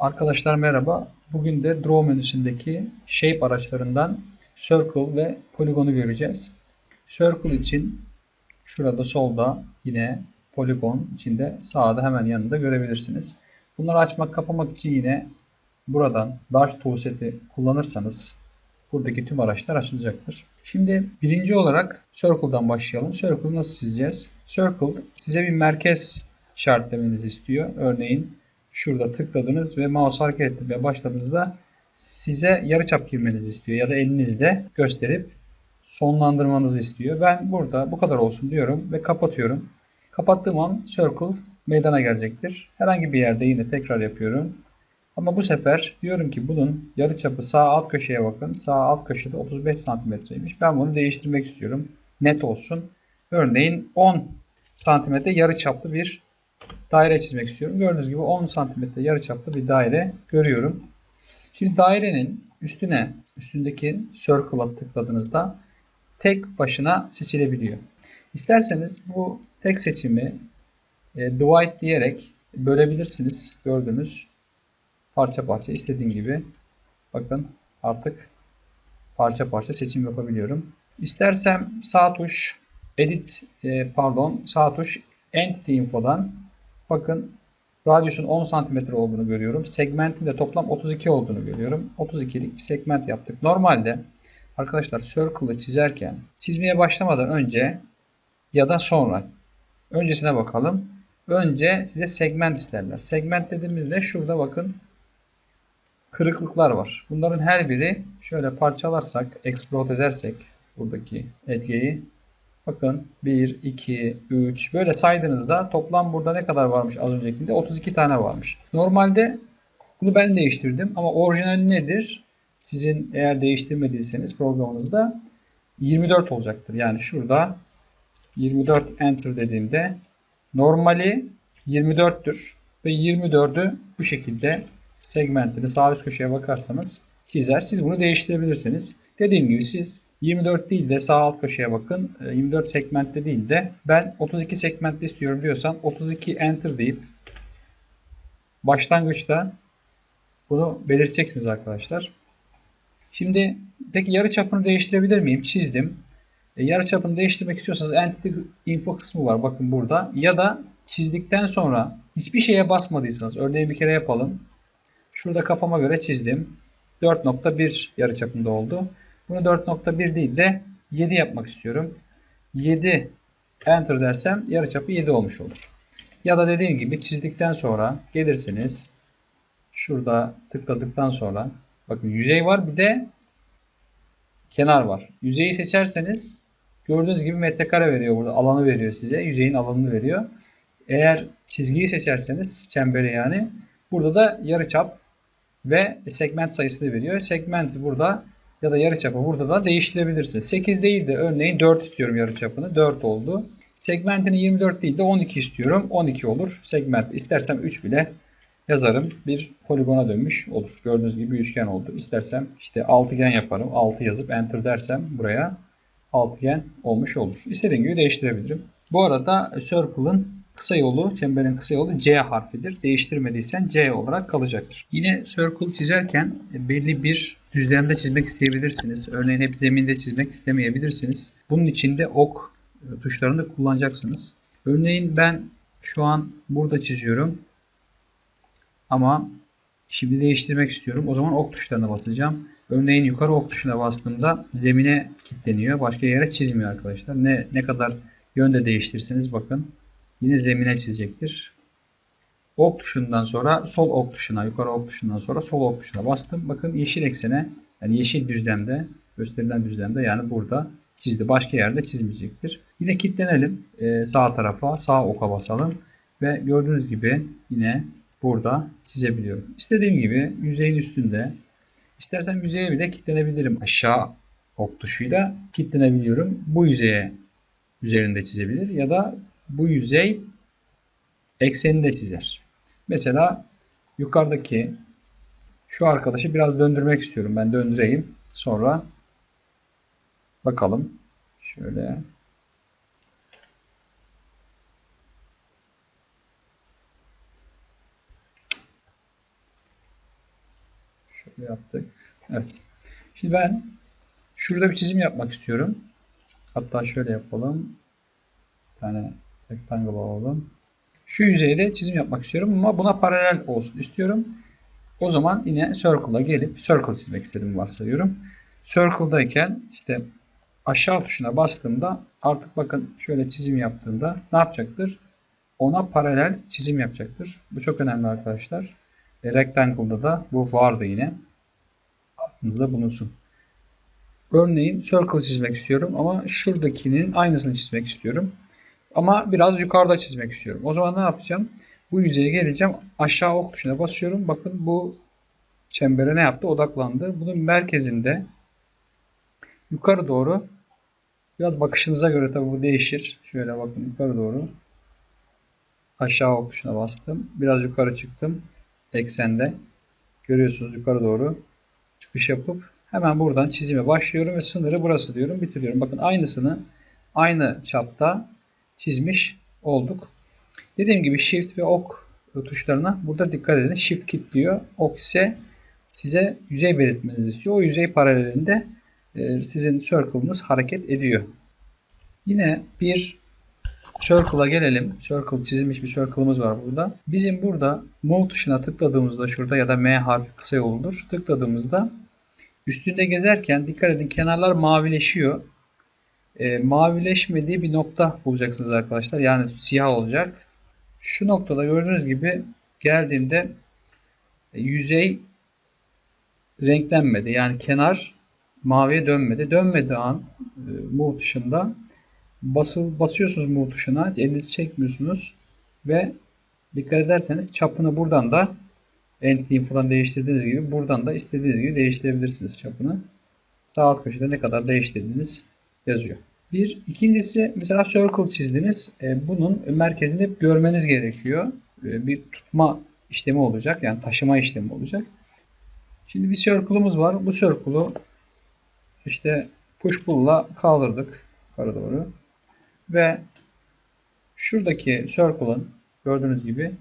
Arkadaşlar merhaba. Bugün de Draw menüsündeki Shape araçlarından Circle ve Polygon'u göreceğiz. Circle için şurada solda yine Polygon içinde sağda hemen yanında görebilirsiniz. Bunları açmak kapamak için yine buradan Large Toolset'i kullanırsanız buradaki tüm araçlar açılacaktır. Şimdi birinci olarak Circle'dan başlayalım. Circle'ı nasıl çizeceğiz? Circle size bir merkez işaretlemenizi istiyor. Örneğin şurada tıkladınız ve mouse hareket ettirmeye başladığınızda size yarıçap girmenizi istiyor ya da elinizle gösterip sonlandırmanızı istiyor. Ben burada bu kadar olsun diyorum ve kapatıyorum. Kapattığım an circle meydana gelecektir. Herhangi bir yerde yine tekrar yapıyorum. Ama bu sefer diyorum ki bunun yarıçapı sağ alt köşeye bakın. Sağ alt köşede 35 santimetreymiş. Ben bunu değiştirmek istiyorum. Net olsun. Örneğin 10 santimetre yarıçaplı bir daire çizmek istiyorum. Gördüğünüz gibi 10 santimetre yarıçaplı bir daire görüyorum. Şimdi dairenin üstüne, üstündeki circle'a tıkladığınızda tek başına seçilebiliyor. İsterseniz bu tek seçimi e, divide diyerek bölebilirsiniz. Gördüğünüz parça parça istediğim gibi. Bakın artık parça parça seçim yapabiliyorum. İstersem sağ tuş edit e, pardon sağ tuş entity info'dan bakın radyusun 10 cm olduğunu görüyorum. Segmentin de toplam 32 olduğunu görüyorum. 32'lik bir segment yaptık. Normalde arkadaşlar circle'ı çizerken çizmeye başlamadan önce ya da sonra öncesine bakalım. Önce size segment isterler. Segment dediğimizde şurada bakın kırıklıklar var. Bunların her biri şöyle parçalarsak, explode edersek buradaki etkiyi bakın 1, 2, 3 böyle saydığınızda toplam burada ne kadar varmış az öncekinde? 32 tane varmış. Normalde bunu ben değiştirdim ama orijinali nedir? Sizin eğer değiştirmediyseniz programınızda 24 olacaktır. Yani şurada 24 enter dediğimde normali 24'tür ve 24'ü bu şekilde segmentini sağ üst köşeye bakarsanız çizer. Siz bunu değiştirebilirsiniz. Dediğim gibi siz 24 değil de sağ alt köşeye bakın. 24 e, segmentte değil de ben 32 segmentte istiyorum diyorsan 32 enter deyip başlangıçta bunu belirteceksiniz arkadaşlar. Şimdi peki yarı çapını değiştirebilir miyim? Çizdim. E, yarı çapını değiştirmek istiyorsanız entity info kısmı var bakın burada. Ya da çizdikten sonra hiçbir şeye basmadıysanız örneğin bir kere yapalım. Şurada kafama göre çizdim. 4.1 yarıçapında oldu. Bunu 4.1 değil de 7 yapmak istiyorum. 7 enter dersem yarıçapı 7 olmuş olur. Ya da dediğim gibi çizdikten sonra gelirsiniz. Şurada tıkladıktan sonra bakın yüzey var bir de kenar var. Yüzeyi seçerseniz gördüğünüz gibi metrekare veriyor burada. Alanı veriyor size. Yüzeyin alanını veriyor. Eğer çizgiyi seçerseniz çemberi yani burada da yarıçap ve segment sayısını veriyor. Segmenti burada ya da yarıçapı burada da değiştirebilirsiniz. 8 değil de örneğin 4 istiyorum yarıçapını. 4 oldu. Segmentini 24 değil de 12 istiyorum. 12 olur. Segment istersem 3 bile yazarım. Bir poligona dönmüş olur. Gördüğünüz gibi üçgen oldu. İstersem işte altıgen yaparım. 6 yazıp enter dersem buraya altıgen olmuş olur. İstediğim gibi değiştirebilirim. Bu arada circle'ın Kısa yolu, çemberin kısa yolu C harfidir. Değiştirmediysen C olarak kalacaktır. Yine circle çizerken belli bir düzlemde çizmek isteyebilirsiniz. Örneğin hep zeminde çizmek istemeyebilirsiniz. Bunun için de ok tuşlarını kullanacaksınız. Örneğin ben şu an burada çiziyorum. Ama şimdi değiştirmek istiyorum. O zaman ok tuşlarına basacağım. Örneğin yukarı ok tuşuna bastığımda zemine kilitleniyor. Başka yere çizmiyor arkadaşlar. Ne ne kadar yönde değiştirseniz bakın Yine zemine çizecektir. Ok tuşundan sonra sol ok tuşuna, yukarı ok tuşundan sonra sol ok tuşuna bastım. Bakın yeşil eksene, yani yeşil düzlemde, gösterilen düzlemde yani burada çizdi. Başka yerde çizmeyecektir. Yine kilitlenelim. Ee, sağ tarafa, sağ oka basalım. Ve gördüğünüz gibi yine burada çizebiliyorum. İstediğim gibi yüzeyin üstünde, istersen yüzeye bile kilitlenebilirim. Aşağı ok tuşuyla kilitlenebiliyorum. Bu yüzeye üzerinde çizebilir ya da bu yüzey eksenini de çizer. Mesela yukarıdaki şu arkadaşı biraz döndürmek istiyorum. Ben döndüreyim. Sonra bakalım. Şöyle Şöyle yaptık. Evet. Şimdi ben şurada bir çizim yapmak istiyorum. Hatta şöyle yapalım. Bir tane rectangle alalım. Şu yüzeyde çizim yapmak istiyorum ama buna paralel olsun istiyorum. O zaman yine Circle'a gelip Circle çizmek istediğimi varsayıyorum. Circle'dayken işte aşağı tuşuna bastığımda artık bakın şöyle çizim yaptığımda ne yapacaktır? Ona paralel çizim yapacaktır. Bu çok önemli arkadaşlar. E, Rectangle'da da bu vardı yine. Aklınızda bulunsun. Örneğin Circle çizmek istiyorum ama şuradakinin aynısını çizmek istiyorum. Ama biraz yukarıda çizmek istiyorum. O zaman ne yapacağım? Bu yüzeye geleceğim. Aşağı ok tuşuna basıyorum. Bakın bu çembere ne yaptı? Odaklandı. Bunun merkezinde yukarı doğru biraz bakışınıza göre tabi bu değişir. Şöyle bakın yukarı doğru aşağı ok tuşuna bastım. Biraz yukarı çıktım. Eksende. Görüyorsunuz yukarı doğru çıkış yapıp hemen buradan çizime başlıyorum ve sınırı burası diyorum. Bitiriyorum. Bakın aynısını aynı çapta çizmiş olduk. Dediğim gibi Shift ve Ok tuşlarına burada dikkat edin. Shift kilitliyor. Ok ise size yüzey belirtmenizi istiyor. O yüzey paralelinde e, sizin circle'ınız hareket ediyor. Yine bir circle'a gelelim. Circle çizilmiş bir circle'ımız var burada. Bizim burada move tuşuna tıkladığımızda şurada ya da M harfi kısa yoludur. Tıkladığımızda üstünde gezerken dikkat edin kenarlar mavileşiyor. E, mavileşmediği bir nokta bulacaksınız arkadaşlar. Yani siyah olacak. Şu noktada gördüğünüz gibi geldiğimde e, yüzey renklenmedi. Yani kenar maviye dönmedi. Dönmediği an e, move tuşunda basıl, basıyorsunuz move tuşuna. Elinizi çekmiyorsunuz. Ve dikkat ederseniz çapını buradan da entity'yi falan değiştirdiğiniz gibi buradan da istediğiniz gibi değiştirebilirsiniz çapını. Sağ alt köşede ne kadar değiştirdiğiniz yazıyor. Bir. ikincisi mesela circle çizdiniz. E, bunun merkezini hep görmeniz gerekiyor. E, bir tutma işlemi olacak. Yani taşıma işlemi olacak. Şimdi bir circle'ımız var. Bu circle'u işte push pull'la kaldırdık yukarı doğru. Ve şuradaki circle'ın gördüğünüz gibi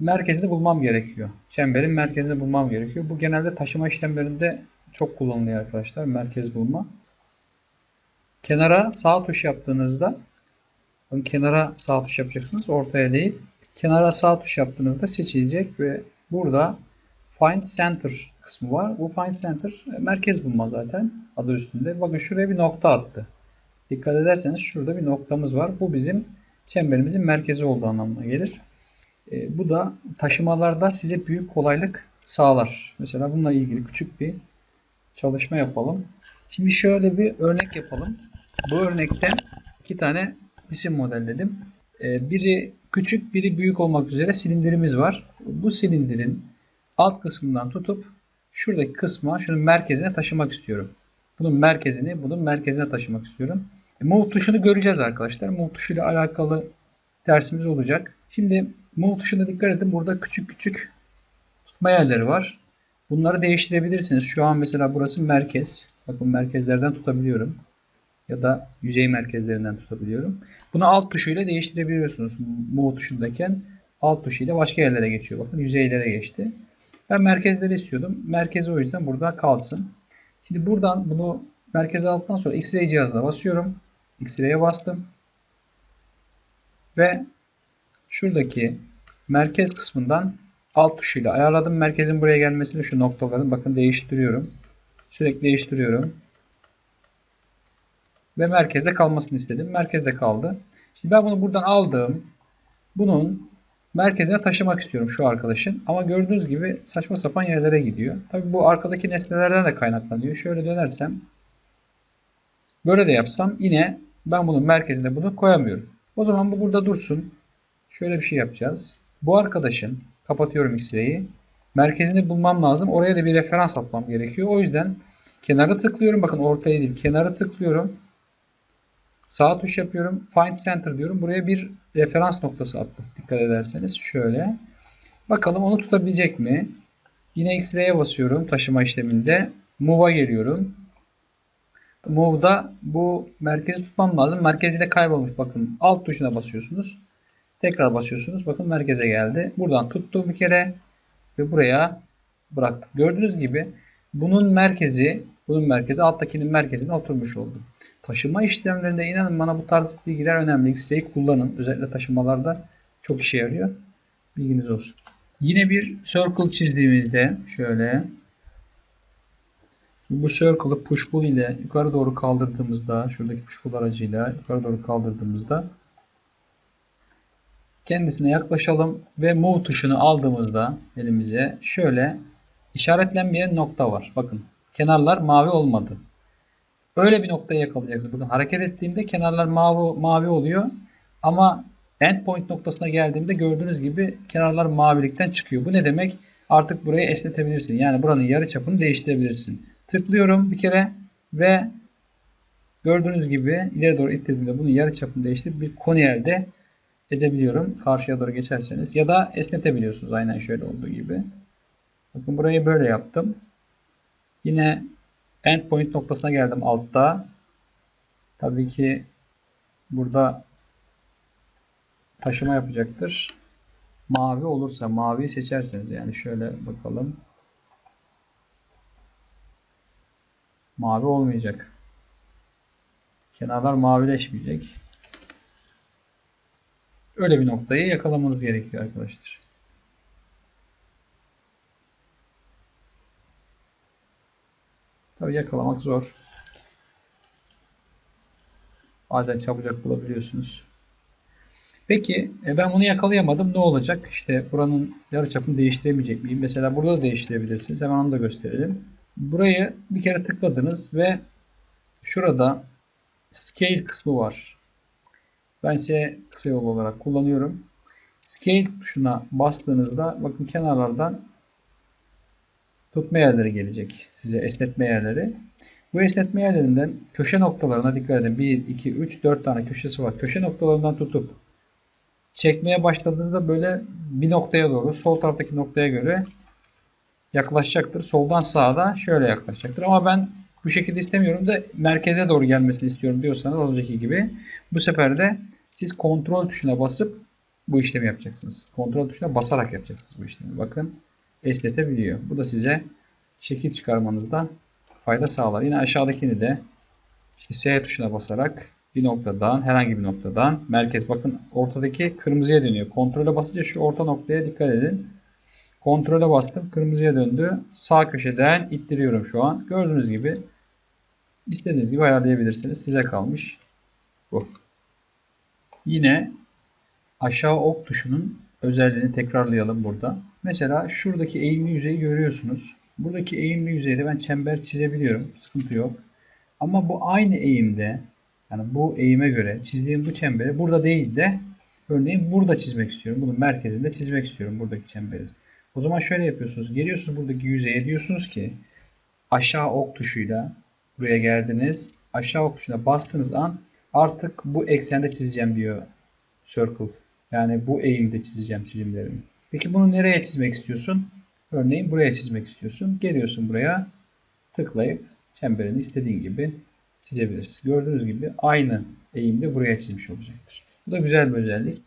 merkezini bulmam gerekiyor. Çemberin merkezini bulmam gerekiyor. Bu genelde taşıma işlemlerinde çok kullanılıyor arkadaşlar. Merkez bulma. Kenara sağ tuş yaptığınızda kenara sağ tuş yapacaksınız. Ortaya değil. Kenara sağ tuş yaptığınızda seçilecek ve burada Find Center kısmı var. Bu Find Center e, merkez bulma zaten adı üstünde. Bakın şuraya bir nokta attı. Dikkat ederseniz şurada bir noktamız var. Bu bizim çemberimizin merkezi olduğu anlamına gelir. E, bu da taşımalarda size büyük kolaylık sağlar. Mesela bununla ilgili küçük bir çalışma yapalım. Şimdi şöyle bir örnek yapalım. Bu örnekte iki tane cisim modelledim. Ee, biri küçük, biri büyük olmak üzere silindirimiz var. Bu silindirin alt kısmından tutup şuradaki kısma, şunun merkezine taşımak istiyorum. Bunun merkezini, bunun merkezine taşımak istiyorum. E, move tuşunu göreceğiz arkadaşlar. Move tuşuyla alakalı dersimiz olacak. Şimdi move tuşuna dikkat edin. Burada küçük küçük tutma yerleri var. Bunları değiştirebilirsiniz. Şu an mesela burası merkez. Bakın merkezlerden tutabiliyorum ya da yüzey merkezlerinden tutabiliyorum. Bunu alt tuşuyla değiştirebiliyorsunuz. Move tuşundayken alt tuşuyla başka yerlere geçiyor. Bakın yüzeylere geçti. Ben merkezleri istiyordum. Merkezi o yüzden burada kalsın. Şimdi buradan bunu merkeze aldıktan sonra X-Ray cihazına basıyorum. X-Ray'e bastım. Ve şuradaki merkez kısmından alt tuşuyla ayarladım. Merkezin buraya gelmesini şu noktaların bakın değiştiriyorum. Sürekli değiştiriyorum ve merkezde kalmasını istedim. Merkezde kaldı. Şimdi ben bunu buradan aldım. Bunun merkezine taşımak istiyorum şu arkadaşın. Ama gördüğünüz gibi saçma sapan yerlere gidiyor. Tabi bu arkadaki nesnelerden de kaynaklanıyor. Şöyle dönersem böyle de yapsam yine ben bunun merkezine bunu koyamıyorum. O zaman bu burada dursun. Şöyle bir şey yapacağız. Bu arkadaşın kapatıyorum X-ray'i. Merkezini bulmam lazım. Oraya da bir referans atmam gerekiyor. O yüzden kenara tıklıyorum. Bakın ortaya değil. Kenara tıklıyorum. Sağ tuş yapıyorum. Find Center diyorum. Buraya bir referans noktası attım. Dikkat ederseniz şöyle. Bakalım onu tutabilecek mi? Yine X-Ray'e basıyorum taşıma işleminde. Move'a geliyorum. Move'da bu merkezi tutmam lazım. Merkezi de kaybolmuş. Bakın alt tuşuna basıyorsunuz. Tekrar basıyorsunuz. Bakın merkeze geldi. Buradan tuttum bir kere. Ve buraya bıraktık. Gördüğünüz gibi bunun merkezi, bunun merkezi alttakinin merkezine oturmuş oldu. Taşıma işlemlerinde inanın bana bu tarz bilgiler önemli. Xray'i kullanın. Özellikle taşımalarda çok işe yarıyor. Bilginiz olsun. Yine bir circle çizdiğimizde şöyle bu circle'ı push pull ile yukarı doğru kaldırdığımızda şuradaki push pull aracıyla yukarı doğru kaldırdığımızda kendisine yaklaşalım ve move tuşunu aldığımızda elimize şöyle işaretlenmeyen nokta var. Bakın kenarlar mavi olmadı. Öyle bir noktaya yakalayacaksınız. Bakın hareket ettiğimde kenarlar mavi, mavi oluyor. Ama endpoint noktasına geldiğimde gördüğünüz gibi kenarlar mavilikten çıkıyor. Bu ne demek? Artık burayı esnetebilirsin. Yani buranın yarı çapını değiştirebilirsin. Tıklıyorum bir kere ve gördüğünüz gibi ileri doğru ittirdiğimde bunun yarı çapını değiştirip bir koni elde edebiliyorum. Karşıya doğru geçerseniz. Ya da esnetebiliyorsunuz aynen şöyle olduğu gibi. Bakın burayı böyle yaptım. Yine endpoint noktasına geldim altta. Tabii ki burada taşıma yapacaktır. Mavi olursa mavi seçerseniz yani şöyle bakalım. Mavi olmayacak. Kenarlar mavileşmeyecek. Öyle bir noktayı yakalamanız gerekiyor arkadaşlar. Tabi yakalamak zor. Bazen çabucak bulabiliyorsunuz. Peki e, ben bunu yakalayamadım. Ne olacak? İşte buranın yarıçapını değiştiremeyecek miyim? Mesela burada da değiştirebilirsiniz. Hemen onu da gösterelim. Burayı bir kere tıkladınız ve şurada scale kısmı var. Ben size kısa yol olarak kullanıyorum. Scale tuşuna bastığınızda bakın kenarlardan tutma yerleri gelecek. Size esnetme yerleri. Bu esnetme yerlerinden köşe noktalarına dikkat edin. 1, 2, 3, 4 tane köşesi var. Köşe noktalarından tutup çekmeye başladığınızda böyle bir noktaya doğru sol taraftaki noktaya göre yaklaşacaktır. Soldan sağa da şöyle yaklaşacaktır. Ama ben bu şekilde istemiyorum da merkeze doğru gelmesini istiyorum diyorsanız az önceki gibi bu sefer de siz kontrol tuşuna basıp bu işlemi yapacaksınız. Kontrol tuşuna basarak yapacaksınız bu işlemi. Bakın esnetebiliyor. Bu da size şekil çıkarmanızda fayda sağlar. Yine aşağıdakini de işte S tuşuna basarak bir noktadan herhangi bir noktadan merkez bakın ortadaki kırmızıya dönüyor. Kontrole basınca şu orta noktaya dikkat edin. Kontrole bastım. Kırmızıya döndü. Sağ köşeden ittiriyorum şu an. Gördüğünüz gibi istediğiniz gibi ayarlayabilirsiniz. Size kalmış. Bu. Yine aşağı ok tuşunun özelliğini tekrarlayalım burada. Mesela şuradaki eğimli yüzeyi görüyorsunuz. Buradaki eğimli yüzeyde ben çember çizebiliyorum. Sıkıntı yok. Ama bu aynı eğimde yani bu eğime göre çizdiğim bu çemberi burada değil de örneğin burada çizmek istiyorum. Bunun merkezinde çizmek istiyorum buradaki çemberi. O zaman şöyle yapıyorsunuz. Geliyorsunuz buradaki yüzeye diyorsunuz ki aşağı ok tuşuyla buraya geldiniz. Aşağı ok tuşuna bastığınız an artık bu eksende çizeceğim diyor Circle. Yani bu eğimde çizeceğim çizimlerimi. Peki bunu nereye çizmek istiyorsun? Örneğin buraya çizmek istiyorsun. Geliyorsun buraya tıklayıp çemberini istediğin gibi çizebilirsin. Gördüğünüz gibi aynı eğimde buraya çizmiş olacaktır. Bu da güzel bir özellik.